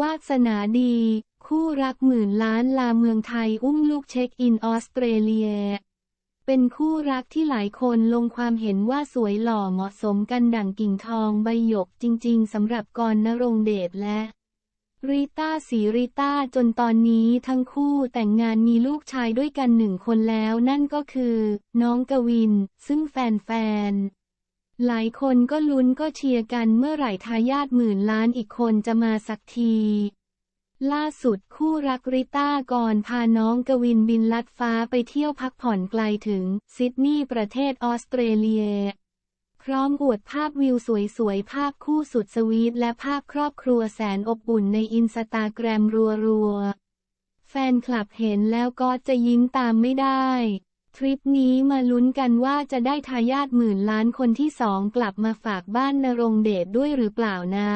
วาสนาดี คู่รักหมื่นล้านลาเมืองไทยอุ้มลูกเช็คอินออสเตรเลีย เป็นคู่รักที่หลายคนลงความเห็นว่าสวยหล่อเหมาะสมกันดั่งกิ่งทองใบหยกจริงๆสำหรับกรณรงเดชและริต้าสีริต้าจนตอนนี้ทั้งคู่แต่งงานมีลูกชายด้วยกันหนึ่งคนแล้วนั่นก็คือ น้องกวิน ซึ่งแฟนๆ หลายคนก็ลุ้นก็เชียร์กันเมื่อไหร่ทายาทหมื่นล้านอีกคนจะมาสักที ล่าสุดคู่รักริต้ากรพาน้องกวินบินลัดฟ้าไปเที่ยวพักผ่อนไกลถึงซิดนีย์ประเทศออสเตรเลีย พร้อมอวดภาพวิวสวยๆ ภาพคู่สุดสวีทและภาพครอบครัวแสนอบอุ่นในอินสตาแกรมรัวๆ แฟนคลับเห็นแล้วก็จะยิ้มตามไม่ได้ ทริปนี้มาลุ้นกันว่าจะได้ทายาทหมื่นล้านคนที่สองกลับมาฝากบ้านนรงเดชด้วยหรือเปล่านะ